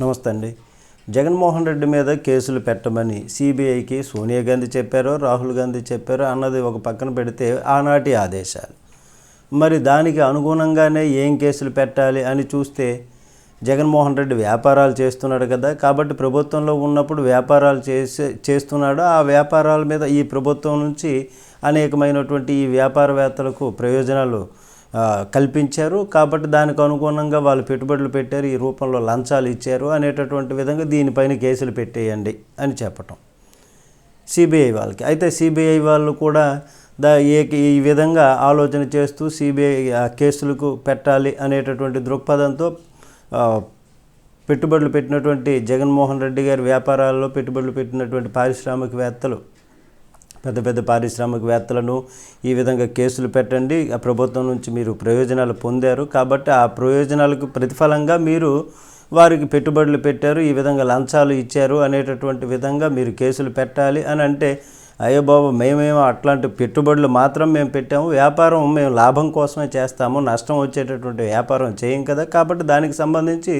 నమస్తే అండి. జగన్మోహన్ రెడ్డి మీద కేసులు పెట్టమని సిబిఐకి సోనియా గాంధీ చెప్పారో రాహుల్ గాంధీ చెప్పారో అన్నది ఒక పక్కన పెడితే ఆనాటి ఆదేశాలు. మరి దానికి అనుగుణంగానే ఏం కేసులు పెట్టాలి అని చూస్తే జగన్మోహన్ రెడ్డి వ్యాపారాలు చేస్తున్నాడు కదా. కాబట్టి ప్రభుత్వంలో ఉన్నప్పుడు వ్యాపారాలు చేసే చేస్తున్నాడు. ఆ వ్యాపారాల మీద ఈ ప్రభుత్వం నుంచి అనేకమైనటువంటి ఈ వ్యాపారవేత్తలకు ప్రయోజనాలు కల్పించారు. కాబట్టి దానికి అనుగుణంగా వాళ్ళు పెట్టుబడులు పెట్టారు. ఈ రూపంలో లంచాలు ఇచ్చారు అనేటటువంటి విధంగా దీనిపైన కేసులు పెట్టేయండి అని చెప్పటం. సిబిఐ వాళ్ళకి. అయితే సిబిఐ వాళ్ళు కూడా దా ఏ ఈ విధంగా ఆలోచన చేస్తూ సిబిఐ కేసులకు పెట్టాలి అనేటటువంటి దృక్పథంతో పెట్టుబడులు పెట్టినటువంటి జగన్మోహన్ రెడ్డి గారి వ్యాపారాల్లో పెట్టుబడులు పెట్టినటువంటి పారిశ్రామికవేత్తలు పెద్ద పెద్ద పారిశ్రామికవేత్తలను ఈ విధంగా కేసులు పెట్టండి. ఆ ప్రభుత్వం నుంచి మీరు ప్రయోజనాలు పొందారు. కాబట్టి ఆ ప్రయోజనాలకు ప్రతిఫలంగా మీరు వారికి పెట్టుబడులు పెట్టారు. ఈ విధంగా లంచాలు ఇచ్చారు అనేటటువంటి విధంగా మీరు కేసులు పెట్టాలి అని అంటే అయ్యో బాబు మేమేమో అట్లాంటి పెట్టుబడులు మాత్రం మేము పెట్టాము. వ్యాపారం మేము లాభం కోసమే చేస్తాము. నష్టం వచ్చేటటువంటి వ్యాపారం చేయం కదా. కాబట్టి దానికి సంబంధించి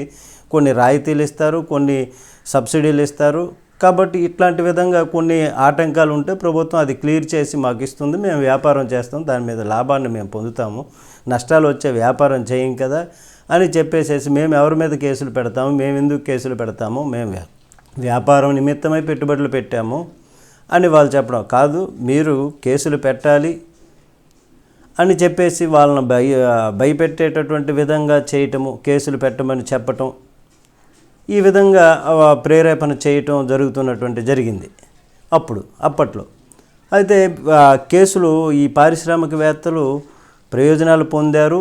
కొన్ని రాయితీలు ఇస్తారు కొన్ని సబ్సిడీలు ఇస్తారు. కాబట్టి ఇట్లాంటి విధంగా కొన్ని ఆటంకాలు ఉంటే ప్రభుత్వం అది క్లియర్ చేసి మాకు ఇస్తుంది మేము వ్యాపారం చేస్తాం దాని మీద లాభాన్ని మేము పొందుతాము. నష్టాలు వచ్చే వ్యాపారం చేయం కదా అని చెప్పేసేసి మేము ఎవరి మీద కేసులు పెడతాము మేము ఎందుకు కేసులు పెడతాము మేము వ్యాపారం నిమిత్తమై పెట్టుబడులు పెట్టాము అని వాళ్ళు చెప్పడం కాదు మీరు కేసులు పెట్టాలి అని చెప్పేసి వాళ్ళని భయ భయపెట్టేటటువంటి విధంగా చేయటము కేసులు పెట్టమని చెప్పటం ఈ విధంగా ప్రేరేపణ చేయటం జరుగుతున్నటువంటి జరిగింది. అప్పుడు అప్పట్లో. అయితే కేసులు ఈ పారిశ్రామికవేత్తలు ప్రయోజనాలు పొందారు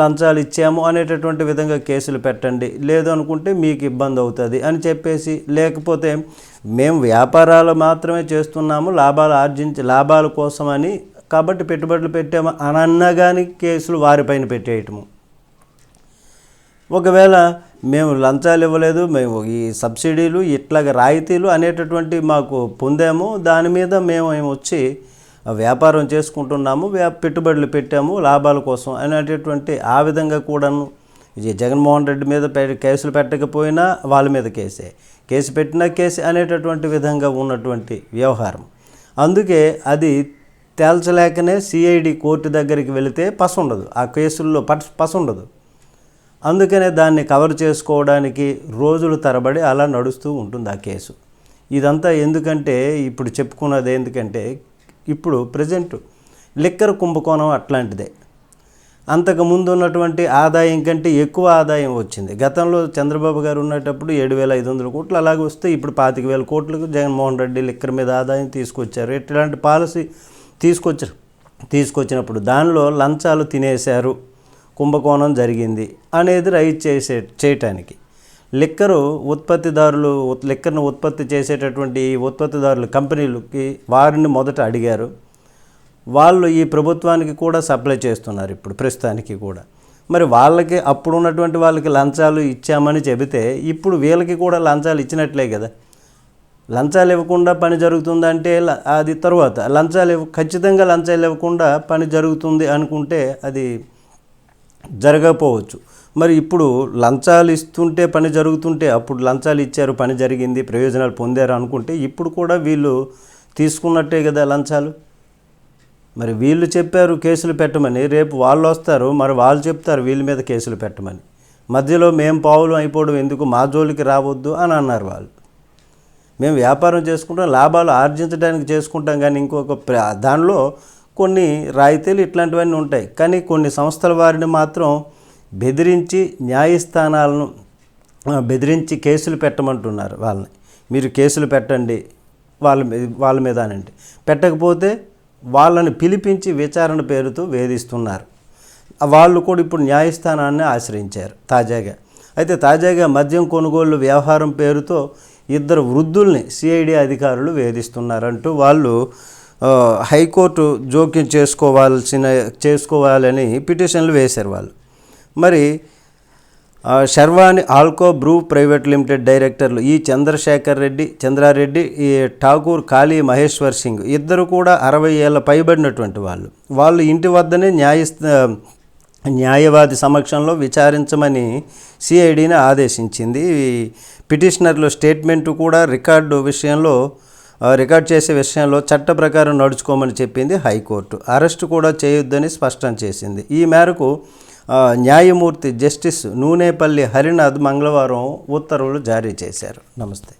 లంచాలు ఇచ్చాము అనేటటువంటి విధంగా కేసులు పెట్టండి లేదు అనుకుంటే మీకు ఇబ్బంది అవుతుంది అని చెప్పేసి లేకపోతే మేము వ్యాపారాలు మాత్రమే చేస్తున్నాము లాభాలు ఆర్జించి లాభాల కోసమని కాబట్టి పెట్టుబడులు పెట్టాము అని అన్నా కానీ కేసులు వారిపైన పెట్టేయటము. ఒకవేళ మేము లంచాలు ఇవ్వలేదు మేము ఈ సబ్సిడీలు ఇట్లాగ రాయితీలు అనేటటువంటి మాకు పొందాము. దాని మీద మేము వచ్చి వ్యాపారం చేసుకుంటున్నాము వ్యా పెట్టుబడులు పెట్టాము లాభాల కోసం అనేటటువంటి ఆ విధంగా కూడాను జగన్మోహన్ రెడ్డి మీద పె- కేసులు పెట్టకపోయినా వాళ్ళ మీద కేసే. కేసు పెట్టినా కేసు అనేటటువంటి విధంగా ఉన్నటువంటి వ్యవహారం. అందుకే అది తేల్చలేకనే సిఐడి కోర్టు దగ్గరికి వెళితే పసుండదు. ఆ కేసుల్లో పస్ పసుండదు. ఉండదు అందుకనే దాన్ని కవర్ చేసుకోవడానికి రోజులు తరబడి అలా నడుస్తూ ఉంటుంది ఆ కేసు. ఇదంతా ఎందుకంటే ఇప్పుడు చెప్పుకున్నది ఎందుకంటే ఇప్పుడు ప్రజెంట్ లిక్కర్ కుంభకోణం అట్లాంటిదే. అంతకు ముందు ఉన్నటువంటి ఆదాయం కంటే ఎక్కువ ఆదాయం వచ్చింది. గతంలో చంద్రబాబు గారు ఉన్నప్పుడు ఏడు వేల ఐదు వందల కోట్లు అలాగే వస్తే ఇప్పుడు పాతిక వేల కోట్లకు జగన్మోహన్ రెడ్డి లిక్కర్ మీద ఆదాయం తీసుకొచ్చారు. ఇట్లాంటి పాలసీ తీసుకొచ్చారు? తీసుకొచ్చినప్పుడు దానిలో లంచాలు తినేశారు. కుంభకోణం జరిగింది అనేది రైట్ చేసే చేయటానికి. లిక్కరు ఉత్పత్తిదారులు లిక్కర్ను ఉత్పత్తి చేసేటటువంటి ఈ కంపెనీలకి వారిని మొదట అడిగారు. వాళ్ళు ఈ ప్రభుత్వానికి కూడా సప్లై చేస్తున్నారు ఇప్పుడు ప్రస్తుతానికి కూడా. మరి వాళ్ళకి అప్పుడు ఉన్నటువంటి వాళ్ళకి లంచాలు ఇచ్చామని చెబితే ఇప్పుడు వీళ్ళకి కూడా లంచాలు ఇచ్చినట్లే కదా. లంచాలు ఇవ్వకుండా పని జరుగుతుందంటే అది తర్వాత. లంచాలు ఇవ్వ ఖచ్చితంగా లంచాలు ఇవ్వకుండా పని జరుగుతుంది అనుకుంటే అది జరగకపోవచ్చు. మరి ఇప్పుడు లంచాలు ఇస్తుంటే పని జరుగుతుంటే అప్పుడు లంచాలు ఇచ్చారు పని జరిగింది ప్రయోజనాలు పొందారు అనుకుంటే ఇప్పుడు కూడా వీళ్ళు తీసుకున్నట్టే కదా లంచాలు? మరి వీళ్ళు చెప్పారు కేసులు పెట్టమని రేపు వాళ్ళు వస్తారు మరి వాళ్ళు చెప్తారు వీళ్ళ మీద కేసులు పెట్టమని. మధ్యలో మేము పావులు అయిపోవడం ఎందుకు మా జోలికి రావద్దు అని అన్నారు వాళ్ళు. మేము వ్యాపారం చేసుకుంటాం లాభాలు ఆర్జించడానికి చేసుకుంటాం కానీ ఇంకొక ప్ర- దానిలో కొన్ని రాయితీలు ఇట్లాంటివన్నీ ఉంటాయి. కానీ కొన్ని సంస్థల వారిని మాత్రం బెదిరించి న్యాయస్థానాలను బెదిరించి కేసులు పెట్టమంటున్నారు వాళ్ళని. మీరు కేసులు పెట్టండి వాళ్ళ వాళ్ళ మీద అనండి. పెట్టకపోతే వాళ్ళని పిలిపించి విచారణ పేరుతో వేధిస్తున్నారు. వాళ్ళు కూడా ఇప్పుడు న్యాయస్థానాన్ని ఆశ్రయించారు తాజాగా. అయితే తాజాగా మద్యం కొనుగోలు వ్యవహారం పేరుతో ఇద్దరు వృద్ధుల్ని సిఐడి అధికారులు వేధిస్తున్నారంటూ వాళ్ళు హైకోర్టు జోక్యం చేసుకోవాల్సిన చేసుకోవాలని పిటిషన్లు వేశారు వాళ్ళు. మరి Sharvani alco brew private limited డైరెక్టర్లు ఈ చంద్రశేఖర్ రెడ్డి చంద్రారెడ్డి ఈ ఠాకూర్ కాళీ మహేశ్వర్ సింగ్ ఇద్దరు కూడా అరవై ఏళ్ళ పైబడినటువంటి వాళ్ళు. వాళ్ళు ఇంటి వద్దనే న్యాయస్థ న్యాయవాది సమక్షంలో విచారించమని సిఐడిని ఆదేశించింది. పిటిషనర్లు స్టేట్మెంటు కూడా రికార్డు విషయంలో రికార్డ్ చేసే విషయంలో చట్ట ప్రకారం నడుచుకోమని చెప్పింది హైకోర్టు. అరెస్టు కూడా చేయొద్దని స్పష్టం చేసింది. ఈ మేరకు న్యాయమూర్తి జస్టిస్ నూనేపల్లి హరినాథ్ మంగళవారం ఉత్తర్వులు జారీ చేశారు. నమస్తే.